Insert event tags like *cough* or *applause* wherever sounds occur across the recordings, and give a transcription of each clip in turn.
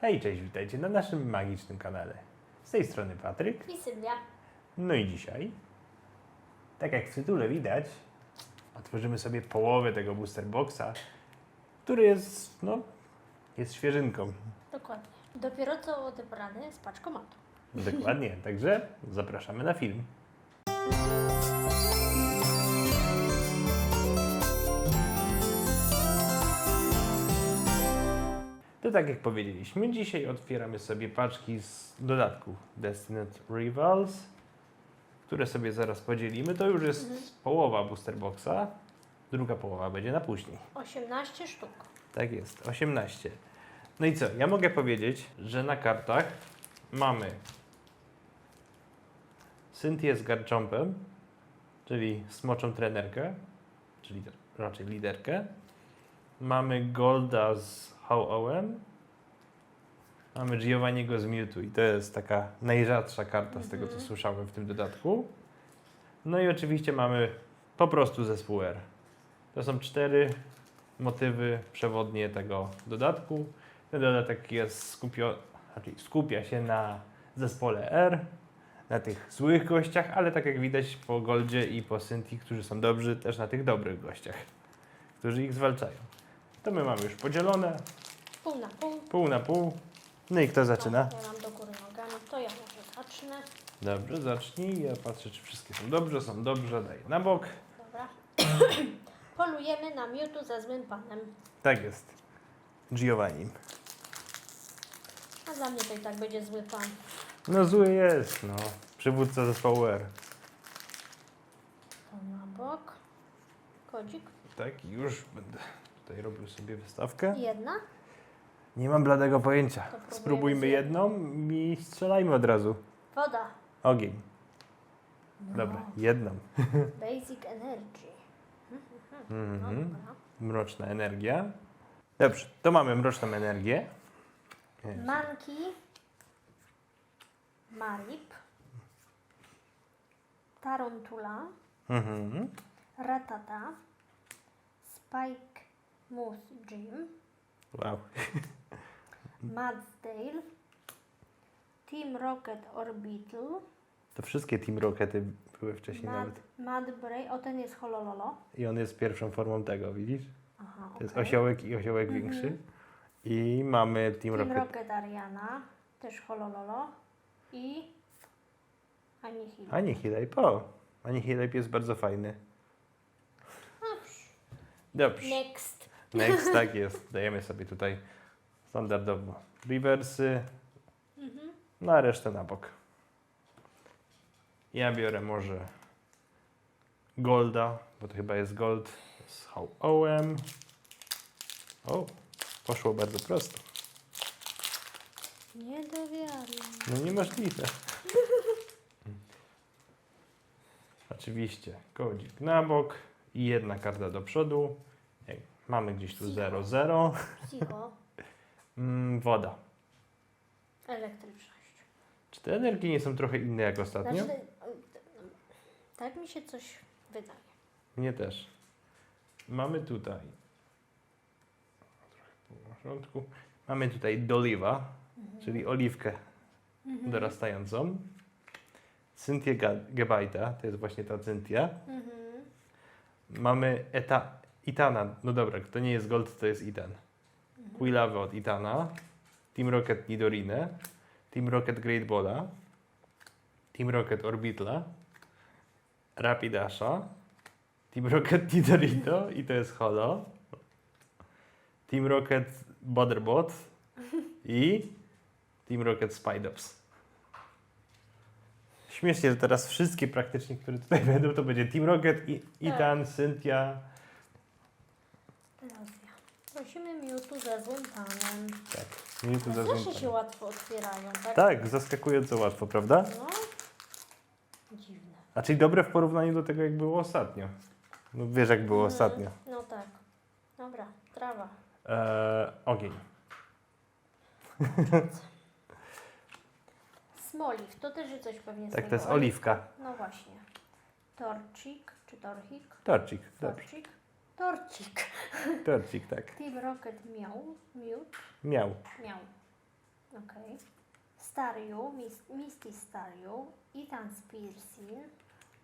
Hej, cześć, witajcie na naszym magicznym kanale. Z tej strony Patryk. I Sylwia. No i dzisiaj, tak jak w tytule widać, otworzymy sobie połowę tego booster boxa, który jest, no, jest świeżynką. Dokładnie. Dopiero co odebrany z paczkomatu. Dokładnie, także zapraszamy na film. To tak jak powiedzieliśmy, dzisiaj otwieramy sobie paczki z dodatku Destined Rivals, które sobie zaraz podzielimy. To już jest połowa booster boxa, druga połowa będzie na później. 18 sztuk. Tak jest, 18. No i co? Ja mogę powiedzieć, że na kartach mamy Cynthię z Garchompem, czyli smoczą trenerkę, czyli raczej liderkę. Mamy Golda z How-Owen. Mamy Giovanniego z Mewtwo i to jest taka najrzadsza karta z tego, co słyszałem w tym dodatku. No i oczywiście mamy po prostu zespół R. To są cztery motywy przewodnie tego dodatku. Ten dodatek jest skupio, znaczy skupia się na zespole R, na tych złych gościach, ale tak jak widać po Goldzie i po Synthi, którzy są dobrzy, też na tych dobrych gościach, którzy ich zwalczają. To my mamy już podzielone, Pół na pół. pół na pół. No i kto zaczyna? O, ja mam do góry nogami, to ja może zacznę. Dobrze, zacznij. Ja patrzę, czy wszystkie są dobrze. Są dobrze, daję na bok. Dobra. *clears throat* Polujemy na miutu za złym panem. Tak jest. Giovanni. A za mnie to i tak będzie zły pan. No zły jest, no. Przywódca zespołu R. To na bok. Kodzik. Tak, już będę tutaj robił sobie wystawkę. Jedna. Nie mam bladego pojęcia. Spróbujmy z- jedną i strzelajmy od razu. Woda. Ogień. Dobra, jedną. *laughs* Basic Energy. Mhm. Mroczna energia. Dobrze, to mamy mroczną energię. Manki. Marip. Tarantula. Mhm. Ratata. Spike Moose Jim. Wow. *laughs* Madsdale. Team Rocket Orbital. To wszystkie Team Rockety były wcześniej Mad, nawet. Madbray. O, ten jest Holololo. I on jest pierwszą formą tego, widzisz? Aha, To jest okej. osiołek i osiołek większy. I mamy Team, Team Rocket. Rocket Ariana. Też Holololo. I Anihil. Annihilate. O, Annihilate jest bardzo fajny. Dobrze. Next. Next, tak jest. Dajemy sobie tutaj standardowo rewersy, no a resztę na bok. Ja biorę może Golda, bo to chyba jest Gold z How-Ołem. O, poszło bardzo prosto. Nie do wiary. No niemożliwe. Oczywiście, kodzik na bok i jedna karta do przodu. Mamy gdzieś tu 0-0. Cicho. *laughs* Mm, woda. Elektryczność. Czy te energie nie są trochę inne jak ostatnio? Znaczy, tak mi się coś wydaje. Mnie też. Mamy tutaj. Trochę po porządku. Mamy tutaj doliwa, czyli oliwkę dorastającą. Cynthię Gebajta, to jest właśnie ta Cynthia. Mamy eta, Itana, no dobra, to nie jest Gold, to jest Itan. Quillawę od Itana. Team Rocket Nidorinę. Team Rocket Great Balla. Team Rocket Orbitla. Rapidasha. Team Rocket *laughs* Nidorino i to jest Holo. Team Rocket Butterbot *laughs* i Team Rocket Spidops. Śmiesznie, że teraz wszystkie praktycznie, które tutaj *laughs* będą, to będzie Team Rocket, I- Itan, Cynthia. Teraz ja. Prosimy Mewtwo ze złym panem. Tak, minuty za Zawsze się łatwo otwierają, tak? Tak, zaskakująco łatwo, prawda? No. Dziwne. A czyli dobre w porównaniu do tego, jak było ostatnio. No wiesz, jak było Mhm. ostatnio. No tak. Dobra, trawa. Eee, ogień. Smoliw, to też jest coś pewnie z Tak, to jest oliwka. No właśnie. Torcik, czy torchik? Torcik, dobrze. Torcik? Torcik. *laughs* Torcik, tak. Team Rocket miał, miód, Miał. miał. Okej. Staryu, Mis- Misty Staryu, Ethan Spearsin,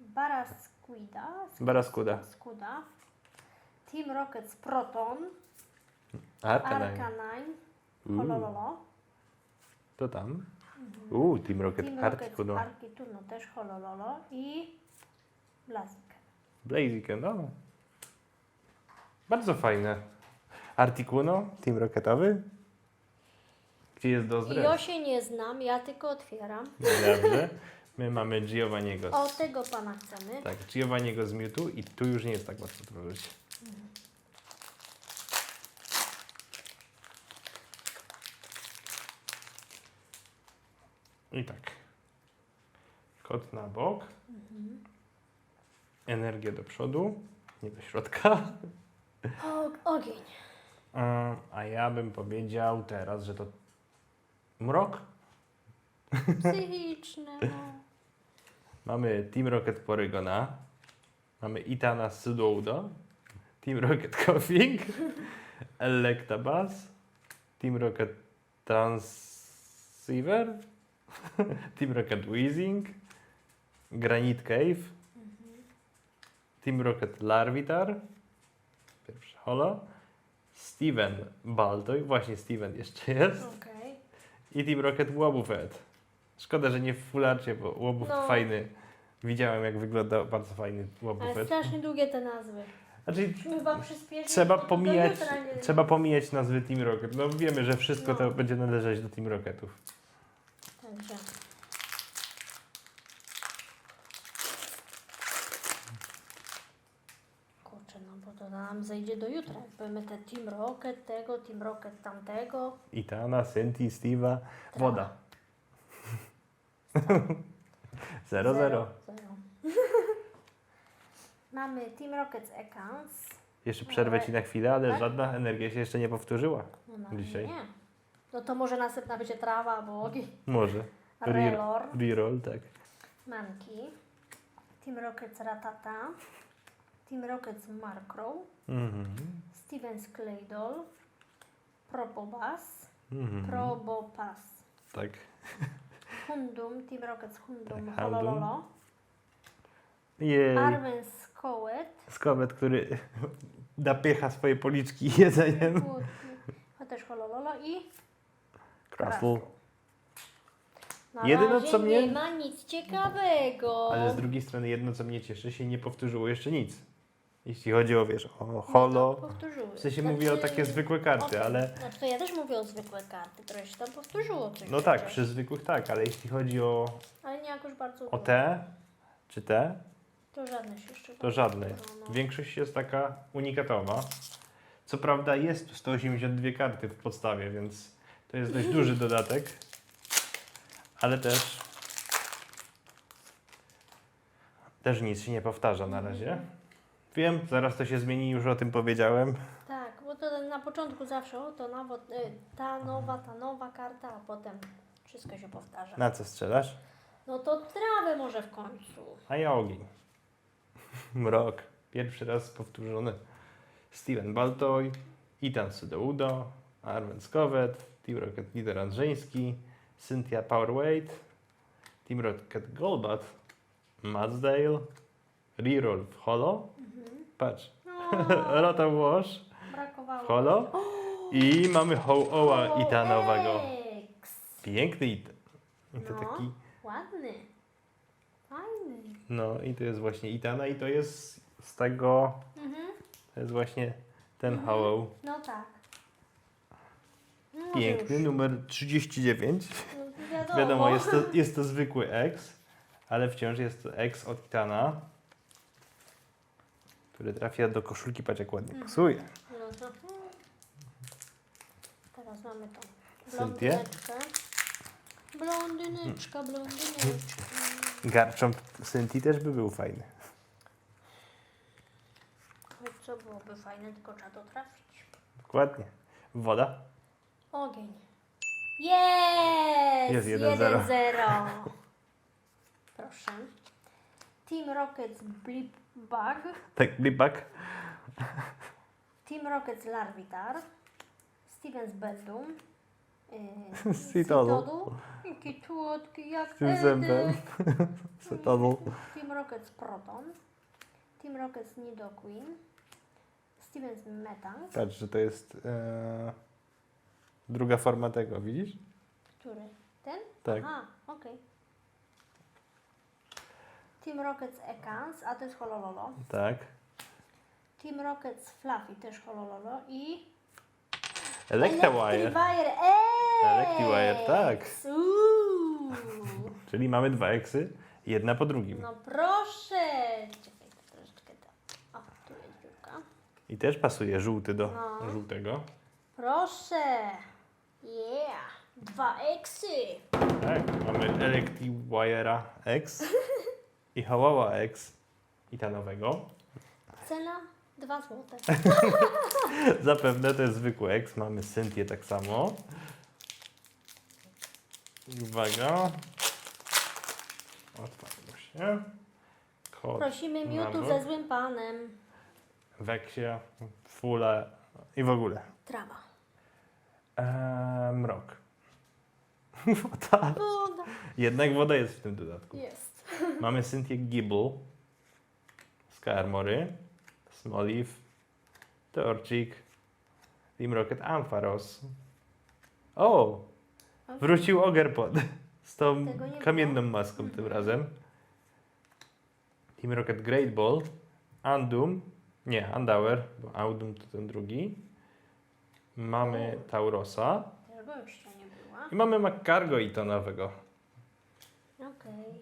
Barasquida, Baraskuda. Skuda, Team Rockets Proton, Arcanine. Arcanine, Uuu. Holololo, To tam. Uuu, Team Rocket Team Rockets Articuno. Też Holololo i Blazik. Blaziken, no. Bardzo fajne. Articuno, Team Rocketowy. Gdzie jest do Ja się nie znam, ja tylko otwieram. Dobrze. My mamy Giovanniego. O, Z, tego pana chcemy. tak, Giovanniego z Mewtwo i tu już nie jest tak łatwo otworzyć. I tak. Kot na bok. Energię do przodu, nie do środka. O, ogień. A, a ja bym powiedział teraz, że to mrok. Psychiczne. No. *laughs* Mamy Team Rocket Porygona. Mamy Itana Sudoudo. Team Rocket Coughing. *laughs* Electabuzz. Team Rocket Transceiver. *laughs* Team Rocket Wheezing. Granite Cave. Team Rocket Larvitar. Pierwszy holo. Steven Baltoy. Właśnie Steven jeszcze jest. Okej. I Team Rocket Łobufet. Szkoda, że nie w fularcie, bo łobuf No. fajny. Widziałem, jak wygląda bardzo fajny Ale łobufet. strasznie długie te nazwy. Znaczy, chyba trzeba pomijać, trzeba pomijać nazwy Team Rocket. No wiemy, że wszystko No. to będzie należeć do Team Rocketów. Także. Kurczę, no bo to nam zejdzie do jutra. Jakby my te Team Rocket tego, Team Rocket tamtego. Itana, Senti, Steve'a, woda. 0-0. *laughs* Zero. *laughs* Mamy Team Rockets Ekans. Jeszcze przerwę Ci na chwilę, ale Tak? żadna energia się jeszcze nie powtórzyła. No, na Dzisiaj. Nie. No to może następna będzie trawa albo ogień. Może. Re- Relor. Reroll, tak. Manki. Team Rockets Ratata. Team Rockets Markrow. Mhm. Stevens Claydol. Probobas. Mhm. Probopas. Tak. Hundum. Team Rockets Hundum. Tak. Holololo. Jej. Arwen Skołet. Skowet, który *laughs* napycha swoje policzki *laughs* jedzeniem. Też Holololo i Krasl. Na Jedyne, co mnie- nie ma nic ciekawego. Ale z drugiej strony jedno, co mnie cieszy, się nie powtórzyło jeszcze nic. Jeśli chodzi o, wiesz, o No, holo. powtórzyły. W sensie mówię o takie zwykłe karty, o- ale... Znaczy to ja też mówię o zwykłe karty, które się tam powtórzyło coś No tak, przy zwykłych tak, ale jeśli chodzi o, Ale nie jakoś bardzo o te, czy te, To żadne się jeszcze to żadne. powtórzyło, no. Większość jest taka unikatowa. Co prawda jest tu 182 karty w podstawie, więc to jest dość duży *laughs* dodatek. Ale też... Też nic się nie powtarza na razie. Wiem, zaraz to się zmieni, już o tym powiedziałem. Tak, bo to na początku zawsze o to nowo, y, ta nowa, ta nowa karta, a potem wszystko się powtarza. Na co strzelasz? No to trawę może w końcu. A ja ogień. *laughs* Mrok. Pierwszy raz powtórzony. Steven Baltoy, Ethan Sudoudo, Arwen Skowet, Team Rocket Lider Andrzeński, Cynthia Powerweight, Team Rocket Golbat, Matsdale, Reroll w Holo. Patrz. Rota *laughs* Wash brakowało. Holo. I mamy Ho-Oa Itanowego. X. Piękny Itan. I to No. taki... Ładny. Fajny. No i to jest właśnie Itana i to jest z tego... Mhm. To jest właśnie ten Hollow. No tak. No, Piękny, już. numer 39. No, wiadomo. Wiadomo, jest to, jest to zwykły X, ale wciąż jest to X od Titana, który trafia do koszulki, patrz jak ładnie pasuje. No to... Teraz mamy tą blondyneczkę. Blondyneczka, blondyneczka. Garcząb Synthi też by był fajny. Co byłoby fajne, tylko trzeba to trafić. Dokładnie. Woda. Ogień. Jest! Jest 1-0. 1-0. Proszę. Team Rockets Blip Bug. Tak, blibak. Team Rockets Larvitar. Stevens Beldum. Yy, Citadel. Jaki słodki, jak Z tym zębem. Citadel. *laughs* Team Rockets Proton. Team Rockets Nidoqueen. Stevens Metang. Patrz, że to jest e, druga forma tego, widzisz? Który? Ten? Tak. Aha, okej. Team Rockets Ekans, a to jest Holololo. Tak. Team Rockets Fluffy, też Holololo. I... Electawire. Electrowire X! Electrowire, tak. Uuu. *laughs* Czyli mamy dwa eksy, jedna po drugim. No proszę! Czekaj, troszeczkę to. O, tu jest dziurka. I też pasuje żółty do No. żółtego. Proszę! Yeah! Dwa eksy! Tak, mamy Electriwire'a X *laughs* i Hawała X i ta nowego. Cena 2 złote. *laughs* Zapewne to jest zwykły X, mamy Cynthię tak samo. Uwaga. Otwarło się. Kod Prosimy miutu ze złym panem. Weksia, Fule i w ogóle. Trawa. Eee, mrok. *laughs* Woda. Woda. Jednak woda jest w tym dodatku. Jest. Mamy Cynthię Gibble, Skarmory, Smoliv, Torchic, Team Rocket Ampharos. O! Wrócił Ogerpod z tą kamienną maską tym razem. Team Rocket Great Ball, Andum, nie, Andauer, bo Audum to ten drugi. Mamy Taurosa Tego jeszcze nie była. i mamy McCargo i to nowego. Okej.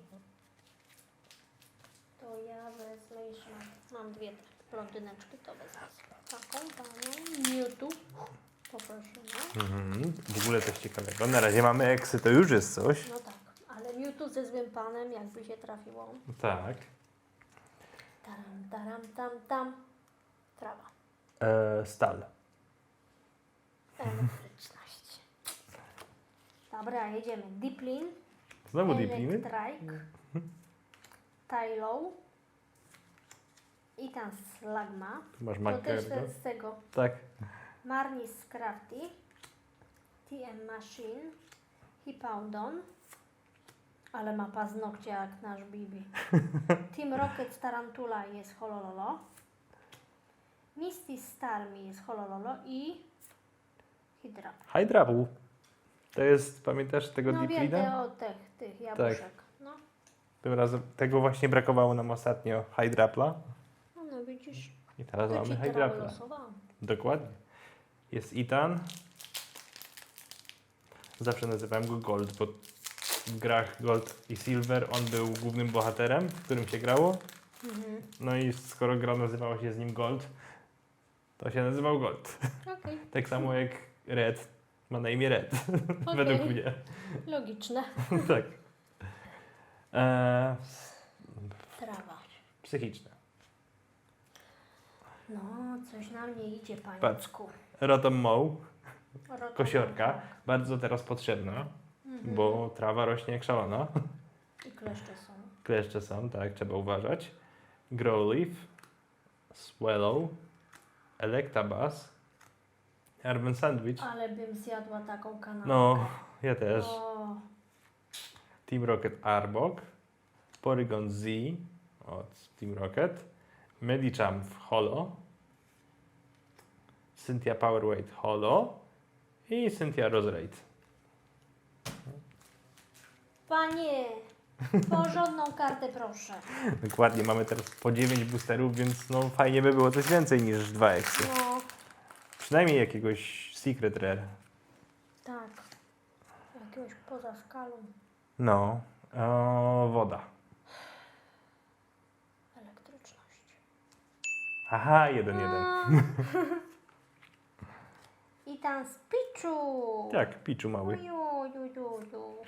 To ja wezmę jeszcze. mam- Mam dwie te blondyneczki, to wezmę taką panią. Miutu. Poprosimy. Mhm. W ogóle coś ciekawego. Na razie mamy eksy, to już jest coś. No tak, ale Mewtwo ze złym panem, jakby się trafiło. Tak. Taram, taram, tam, tam. Trawa. E, stal. Elektryczność. Dobra, jedziemy. Diplin. Znowu? Electrike. Tylow. I tam Slagma. Tu masz To też McCargo. z tego. Tak. Marnis Crafty. TM Machine. Hippowdon. Ale ma paznokcie jak nasz Bibi. *laughs* Team Rocket Tarantula jest Holololo. Misty Starmie jest Holololo i Hydra. Hydrabu. To jest, pamiętasz tego No wiem, Deeplina? te od tych, tych jabłuszek. Tym razem tego właśnie brakowało nam ostatnio Hydrapla. no, no widzisz, I teraz to mamy Hydrapla. Dokładnie. Jest Itan. Zawsze nazywałem go Gold, bo w grach Gold i Silver on był głównym bohaterem, w którym się grało. Mhm. No i skoro gra nazywała się z nim Gold, to się nazywał Gold. Okej, *laughs* Tak samo jak Red ma na imię Red, *laughs* Okej. według mnie. logiczne. *laughs* tak. Eee, Trawa. psychiczne. No, coś na mnie idzie, paniecku. Rotom Mow, Rotom- kosiorka, bardzo teraz potrzebna, Mhm. bo trawa rośnie jak szalona. I kleszcze są. Kleszcze są, tak, trzeba uważać. Growleaf, Swallow, Electabuzz, Urban Sandwich. Ale bym zjadła taką kanapkę. No, ja też. O, Team Rocket Arbok, Porygon Z od Team Rocket, Medicham w Holo, Cynthia Powerweight Holo i Cynthia Roserate. Panie, porządną kartę proszę. *laughs* Dokładnie, mamy teraz po 9 boosterów, więc no fajnie by było coś więcej niż 2 eksy. No, Przynajmniej jakiegoś Secret Rare. tak. Jakiegoś poza skalą. No, o, woda. Elektryczność. Aha, 1-1. *laughs* I tam z Picchu. Tak, Piczu mały. Uju, ju, ju, ju.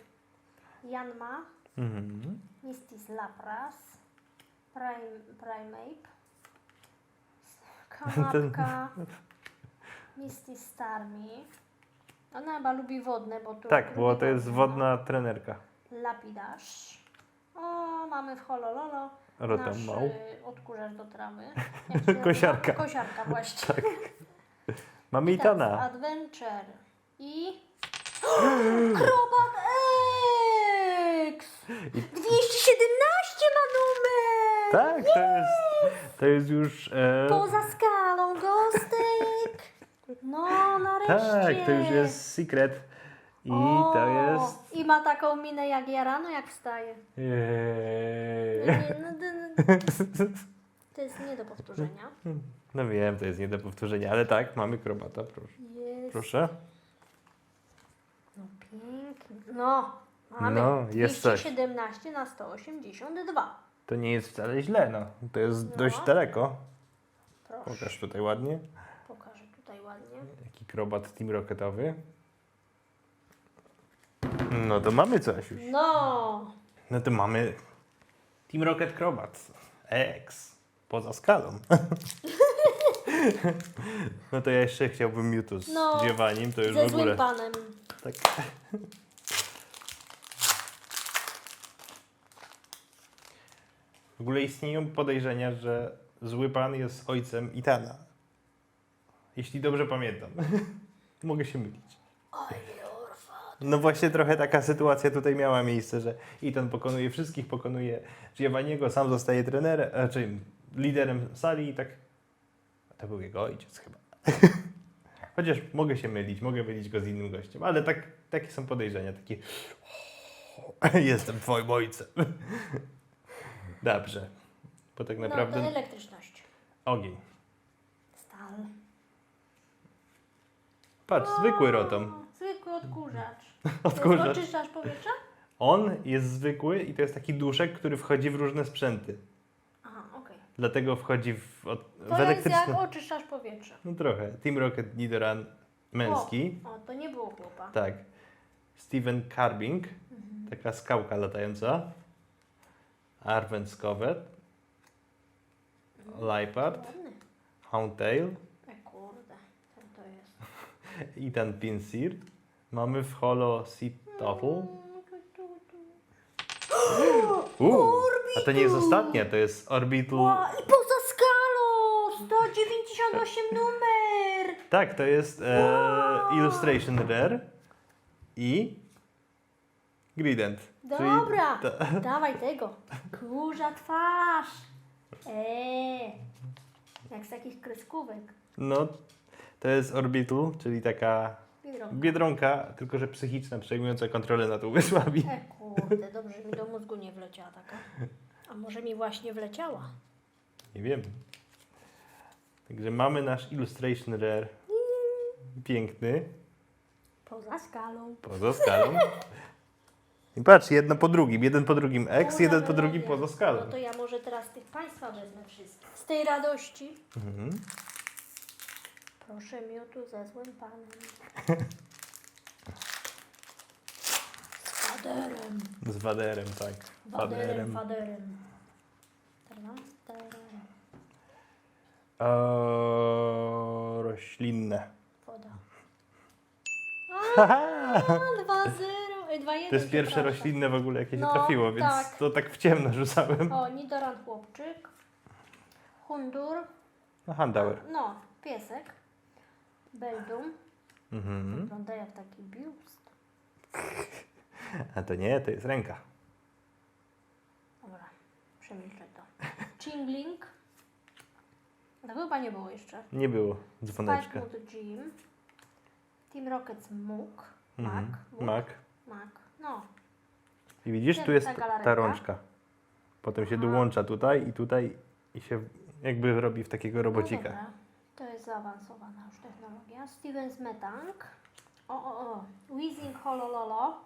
Janma, Mhm. Mistis Lapras, Prime, Primeape, *laughs* Kanapka, Misty Starmie. Ona chyba lubi wodne, bo tu Tak, bo to jest wodna trenerka. Lapidasz. O, mamy w Holololo nasz Mał. y, odkurzacz do trawy. *laughs* Się nazywa? Kosiarka. Kosiarka *laughs* właśnie. Mamy I tak, Itana. Adventure i *gasps* Krobat X! 217 ma numer! Tak, to jest, to jest już... E, Poza skalą, Gostek! No, nareszcie! tak, to już jest secret. I O, to jest... I ma taką minę jak ja rano, jak wstaje. Eee. Nie, no, no, no. To jest nie do powtórzenia. No wiem, to jest nie do powtórzenia, ale tak, mamy krobata, proszę. Jest. Proszę. No pięknie. No, mamy No, jest coś. 217 na 182. To nie jest wcale źle, no. To jest No. dość daleko. Proszę, Pokaż tutaj ładnie. pokażę tutaj ładnie. Jaki krobat Team Rocketowy. No to mamy coś już. No, No to mamy Team Rocket Crobat X. Poza skalą. *laughs* No to ja jeszcze chciałbym Mewtwo z No, Giovannim, to już ze w ogóle. złym panem. Tak. W ogóle istnieją podejrzenia, że zły pan jest ojcem Itana. Jeśli dobrze pamiętam. *laughs* Mogę się mylić. Oj. No właśnie trochę taka sytuacja tutaj miała miejsce, że Ethan pokonuje wszystkich, pokonuje Giovanniego, sam zostaje trenerem, znaczy liderem sali i tak... To był jego ojciec chyba. *laughs* Chociaż mogę się mylić, mogę mylić go z innym gościem, ale tak, takie są podejrzenia, takie *laughs* jestem twoim ojcem. *laughs* Dobrze, bo tak naprawdę No, elektryczność. ogień. Stal. Patrz, zwykły rotom. Zwykły odkurzacz. *laughs* Odkurzacz. Oczyszczacz powietrza? On jest zwykły i to jest taki duszek, który wchodzi w różne sprzęty. Aha, okej. Dlatego wchodzi w, od, w To jest elektryczne... jak oczyszczacz powietrza. No trochę. Team Rocket Nidoran męski. O, o, to nie było chłopa. Tak. Steven Carbing. Taka skałka latająca. Arwen Scovet. Lipard. Ładny. Houndtail. E kurde, co to jest? *laughs* Ethan Pinsir. Mamy w holo Sea Toffle. *gasps* Uuu, a to nie jest ostatnia, to jest Orbital. Ła, I poza skalą! 198 numer! Tak, to jest e, Illustration Rare i Grident. czyli Dobra, ta- *laughs* dawaj tego. Kurza twarz. Eee, jak z takich kreskówek. No, to jest Orbital, czyli taka Biedronka. biedronka, tylko że psychiczna, przejmująca kontrolę nad umysłami. E kurde, dobrze, mi do mózgu nie wleciała taka. A może mi właśnie wleciała? Nie wiem. Także mamy nasz Illustration Rare. Piękny, Poza skalą. poza skalą. I patrz, jedno po drugim, jeden po drugim X, jeden po drugim poza skalą. No to ja może teraz tych Państwa wezmę wszystkich. Z tej radości. Mhm. Proszę miotu ze złym panem. Z faderem. Z waderem, tak. Waderem, faderem. Taram. Eee, roślinne. Woda. *laughs* A, 2-0. Ej, 2-1. To jest pierwsze przepraszam. roślinne w ogóle, jakie się No, trafiło, więc tak. to tak w ciemno rzucałem. O, Nidoran chłopczyk. Hundur. No, Handauer. No, piesek. Beldum. Mhm. Wygląda jak taki biust. A to nie, to jest ręka. Dobra, przemilczę to. Chingling. Tego chyba nie było jeszcze. Nie było dzwoneczka. Spike Gym. Team Rockets Mook. Mhm. Mac. Mook. Mac. Mac. No. I widzisz, tu jest ta rączka. Potem się Aha. dołącza tutaj i tutaj i się jakby robi w takiego No robocika. dobra. To jest zaawansowana już technologia. Stevens Metang. O, o, o. Weezing Holololo.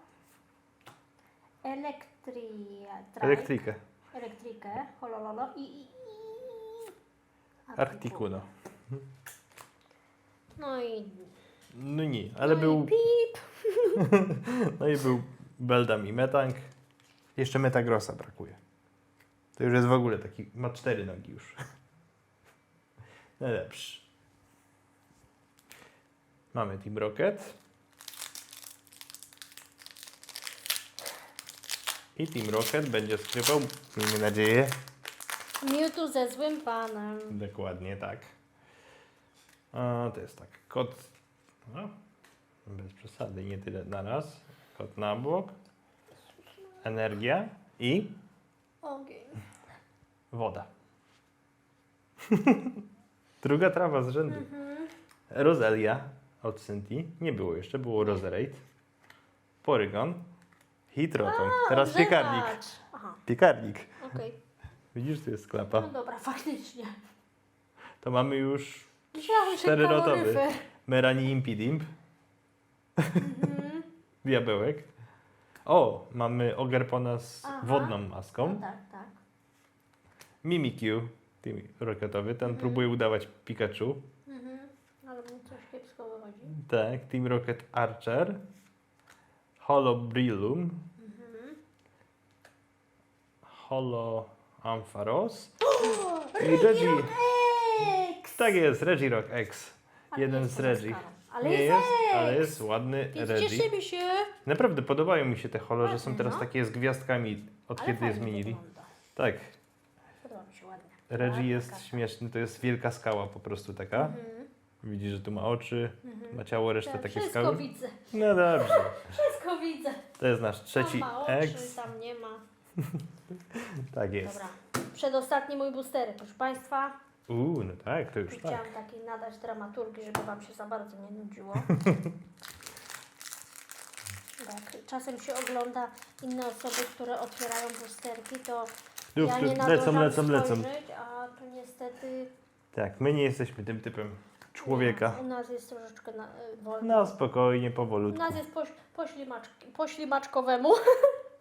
Elektria. Elektrykę. Elektrykę. Holololo. I, i, i Articuno. No i... No nie, ale no był, I pip. *laughs* no i był Beldam i Metang. Jeszcze Metagrossa brakuje. To już jest w ogóle taki, ma cztery nogi już. Najlepszy. Mamy Team Rocket. I Team Rocket będzie skrypał, miejmy nadzieję, Mewtwo ze złym panem. dokładnie tak. A, to jest tak, kod, no, Bez przesady, nie tyle na raz. Kot na bok. Energia i Ogień. woda. *laughs* Druga trawa z rzędu. Mhm. Roselia od Cynthia. Nie było jeszcze, było Roserate. Porygon. Hitroton. Teraz Odżywać. piekarnik. Aha, Piekarnik. okej. Widzisz, tu jest No klapa. dobra, faktycznie. To mamy już Myślałam, że Czteronotowy. kaloryfer. Merani Impidimp. Mhm. *laughs* Diabełek. O, mamy Ogerpona z Aha. wodną maską. No tak, tak. Mimikyu, team rocketowy, ten Mhm. próbuje udawać Pikachu. Mhm. Ale mi coś kiepsko wychodzi. Tak, Team Rocket Archer. Holo Brillum. Mhm. Holo Ampharos. I Reggie. X! Tak jest, Regirock X. Ale jeden z Reggie. Ale Nie jest, jest, ale jest ładny Reggie. cieszymy się. Naprawdę podobają mi się te holo, że są Ładny, teraz takie z gwiazdkami, od Ale kiedy je zmienili. wygląda. Tak, Podoba mi się ładnie. Reggie Ładna jest śmieszny, to jest wielka skała po prostu taka. Mhm. Widzisz, że tu ma oczy, Mhm. ma ciało, resztę Tak, takie Wszystko skały. widzę. No dobrze. *laughs* Wszystko widzę. To jest nasz trzeci tam ma oczy, X. tam nie ma. *laughs* Tak jest. Dobra. Przedostatni mój booster, proszę Państwa. Uuu, no tak, to już tak. Chciałam takiej nadać dramaturgii, żeby Wam się za bardzo nie nudziło. *laughs* Tak, czasem się ogląda inne osoby, które otwierają boosterki, to Lub, ja nie lecą, nadążam lecą, lecą. spojrzeć, a tu niestety Tak, my nie jesteśmy tym typem człowieka. U nas jest troszeczkę na, y, wolno. No spokojnie, U powolutku. nas jest poś, poślimacz, poślimaczkowemu. *laughs*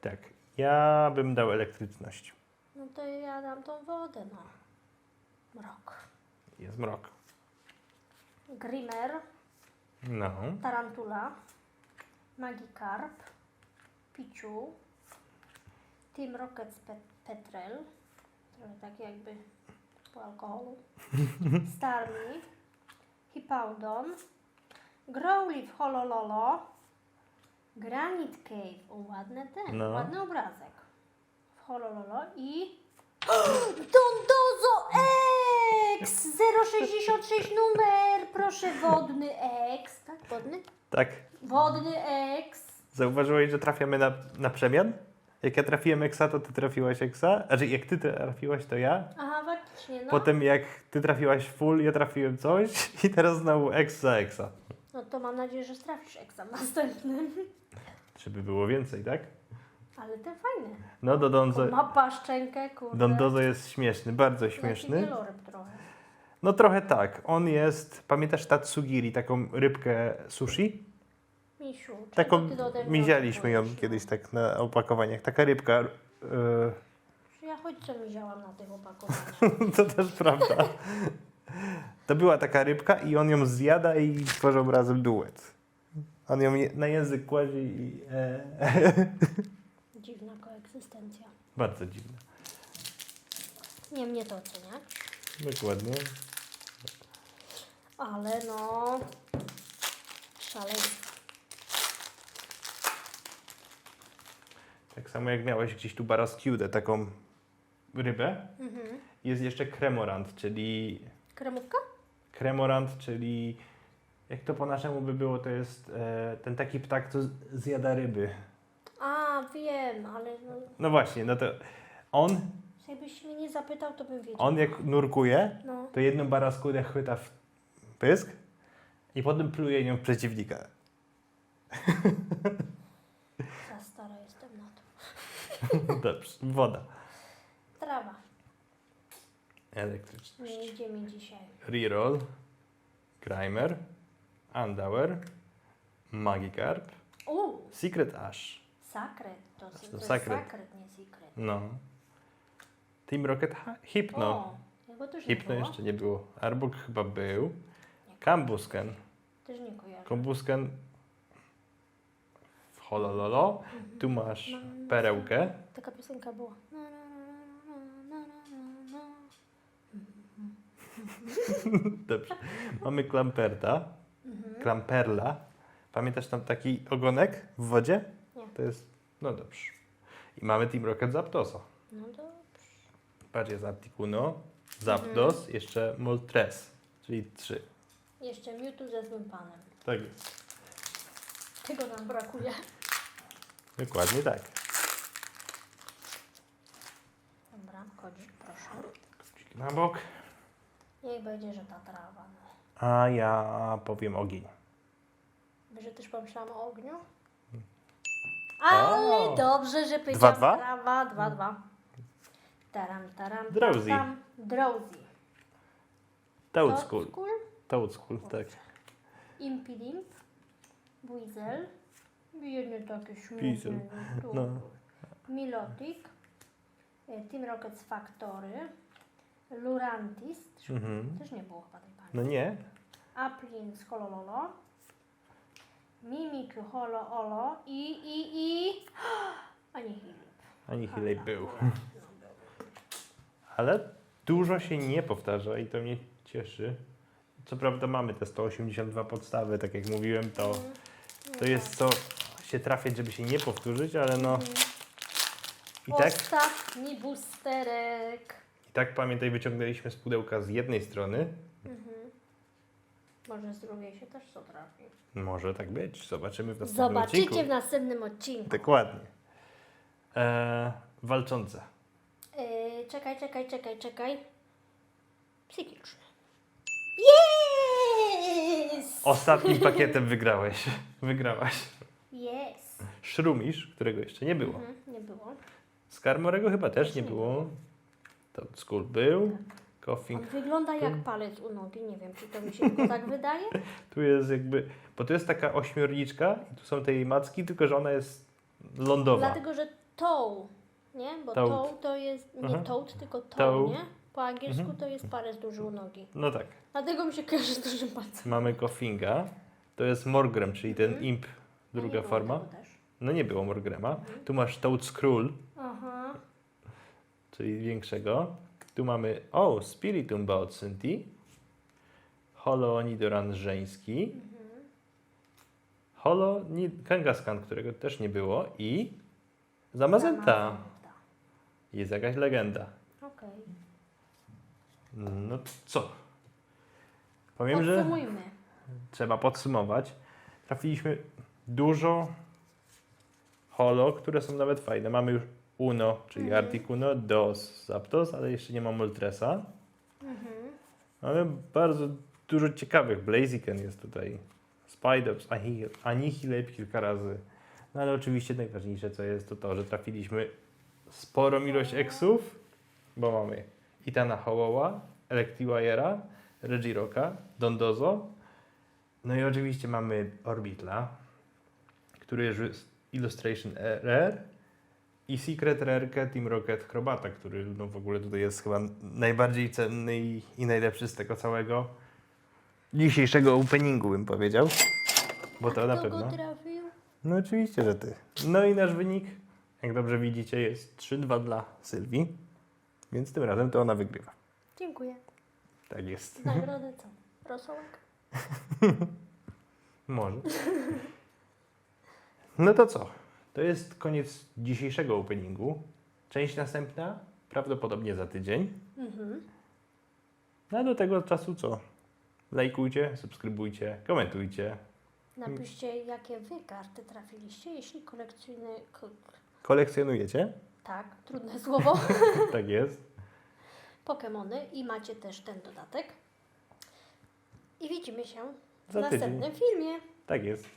Tak, ja bym dał elektryczność. No to ja dam tą wodę, no. Mrok. Jest mrok. Grimer, No. Tarantula, Magikarp, Piciu, Team Rocket Pe- Petrel, trochę tak jakby po alkoholu, *laughs* Starmie, Hippowdon, Growlithe Holololo, Granite Cave, o ładny ten, No. ładny obrazek, w Holololo i *gasps* Dondozo X! 066 numer, proszę, wodny X, tak, wodny? Tak, Wodny X. zauważyłeś, że trafiamy na, na przemian? Jak ja trafiłem Exa, to ty trafiłaś Exa. Znaczy, jak ty trafiłaś, to ja. Aha, faktycznie, no. Potem jak ty trafiłaś full, ja trafiłem coś *laughs* i teraz znowu za Exa. No to mam nadzieję, że trafisz Exa następnym. Żeby było więcej, tak? Ale te fajne. No, do Donzo, Ma paszczenkę, kurde. Dondozo jest śmieszny, bardzo Taki śmieszny. wieloryb trochę. No trochę tak. On jest, pamiętasz Tatsugiri, taką rybkę sushi? Misiu, Taką, mizialiśmy ją kiedyś tak na opakowaniach. Taka rybka. yy, No? Ja choć co miziałam na tych opakowaniach. *laughs* to też prawda. To była taka rybka i on ją zjada i tworzą razem duet. On ją je, na język kładzie i... E, *laughs* Dziwna koegzystencja. bardzo dziwne. Nie mnie to oceniać, Dokładnie. ale no... Szaleństwo. Tak samo jak miałeś gdzieś tu baraskiudę, taką rybę. Mhm. Jest jeszcze kremorant, czyli Kremówka? Kremorant, czyli jak to po naszemu by było, to jest e, ten taki ptak, co zjada ryby. A, wiem, ale no, No właśnie, no to on, jakbyś mnie nie zapytał, to bym wiedział. on jak nurkuje, No. to jedną baraskudę chwyta w pysk i potem pluje nią w przeciwnika. *laughs* Za stara jestem na to. *laughs* Dobrze, woda. Trawa. Elektryczna. Nie idzie mi dzisiaj. Reroll, Grimer, Andauer, Magikarp, U, Secret Ash. sakret. To, to, to jest sakret. sakret, nie secret. No. Team Rocket ha- Hypno. O, jego też nie Hypno było. jeszcze nie było. Arbok chyba był. Kambusken. też nie kojarzę. Kambusken w Holololo. Mhm. Tu masz perełkę. Taka piosenka była. Dobrze. Mamy Klamperta. Mhm. Klamperla. Pamiętasz tam taki ogonek w wodzie? Nie. To jest... No dobrze. I mamy Team Rocket Zapdosa. No to Patrz, jest Articuno, Zapdos, jeszcze Moltres, czyli trzy. jeszcze Mewtwo ze złym panem. Tak jest. Tego nam brakuje. Dokładnie tak. Dobra, kodzik, proszę. Na bok. Niech będzie, że ta trawa. No. A ja powiem ogień. Wiesz, że też pomyślałam o ogniu? Ale O. dobrze, że powiedziałam Dwa, dwa? trawa. Dwa, dwa. Taram, taram, Drowsy. tam. Drowsy. Toad School. Toad School, tak. Impidimp. Buizel. Jedno takie Buizel, śmieszne. tu. no. Milotic. e, Team Rockets Factory. Lurantis. Mhm. Też nie było chyba tej pani. No nie. Aplin z Holololo. Mimik Holo Olo i i i Anihilip. *gasps* Ani chwilę był. *laughs* Ale dużo się nie powtarza i to mnie cieszy. Co prawda mamy te 182 podstawy, tak jak mówiłem, to, to jest co się trafiać, żeby się nie powtórzyć, ale no i tak, Postaw mi boosterek. i tak pamiętaj, wyciągnęliśmy z pudełka z jednej strony. Może z drugiej się też co trafi. Może tak być, zobaczymy w następnym Zobaczycie odcinku. w następnym odcinku. Dokładnie. E, walczące. Yy, czekaj, czekaj, czekaj, czekaj. Psychiczny. Yes! Ostatnim pakietem wygrałeś. *laughs* Wygrałaś. Yes. Szrumisz, którego jeszcze nie było. Mhm, nie było. Skarmorego chyba też nie było. To był. On Coughing. wygląda jak palec u nogi. Nie wiem, czy to mi się tylko tak *laughs* wydaje. Tu jest jakby, bo to jest taka ośmiorniczka i tu są te jej macki, tylko że ona jest lądowa. Dlatego, że toe, nie? Bo Toad. toe to jest nie Mhm. toad, tylko Toe. nie? Po angielsku Mhm. to jest palec duży u nogi. No tak. Dlatego mi się kojarzy z dużym palcem. Mamy Coughing'a. To jest Morgrem, czyli ten Mhm. imp, druga nie. No nie było Morgrema. Mhm. Tu masz Toad Aha. czyli większego. Tu mamy, o, Spiritum Baotsynti. Holo Nidoran żeński. Mhm. Holo Kangaskhan, którego też nie było. I Zamazenta. Zamazenta. Jest jakaś legenda. Okej. No to co? Powiem, że trzeba podsumować. Trafiliśmy dużo holo, które są nawet fajne. Mamy już Uno, czyli Mhm. Articuno, Dos, Zapdos, ale jeszcze nie ma Moltresa. Mhm. Mamy bardzo dużo ciekawych. Blaziken jest tutaj. Spidops, Annihilate kilka razy. No ale oczywiście najważniejsze co jest to to, że trafiliśmy sporą ilość eksów, bo mamy Itana Hołoła, Electiviera, Regiroka, Dondozo. No i oczywiście mamy Orbitla, który jest Illustration Rare i Secret Rare Team Rocket Chrobata, który no w ogóle tutaj jest chyba najbardziej cenny i, i najlepszy z tego całego dzisiejszego openingu bym powiedział. Bo to na pewno. No oczywiście, że ty. No i nasz wynik, jak dobrze widzicie, jest 3-2 dla Sylwii. Więc tym razem to ona wygrywa. Dziękuję. Tak jest. Nagrodę co? Rosołek? *laughs* Może. *laughs* No to co? To jest koniec dzisiejszego openingu. Część następna prawdopodobnie za tydzień. Mhm. No a do tego czasu co? Lajkujcie, subskrybujcie, komentujcie, Napiszcie, jakie wy karty trafiliście, jeśli kolekcjony... Ko... kolekcjonujecie. Tak, trudne *laughs* słowo. *laughs* Tak jest. Pokemony i macie też ten dodatek. I widzimy się w Za tydzień. następnym filmie. Tak jest.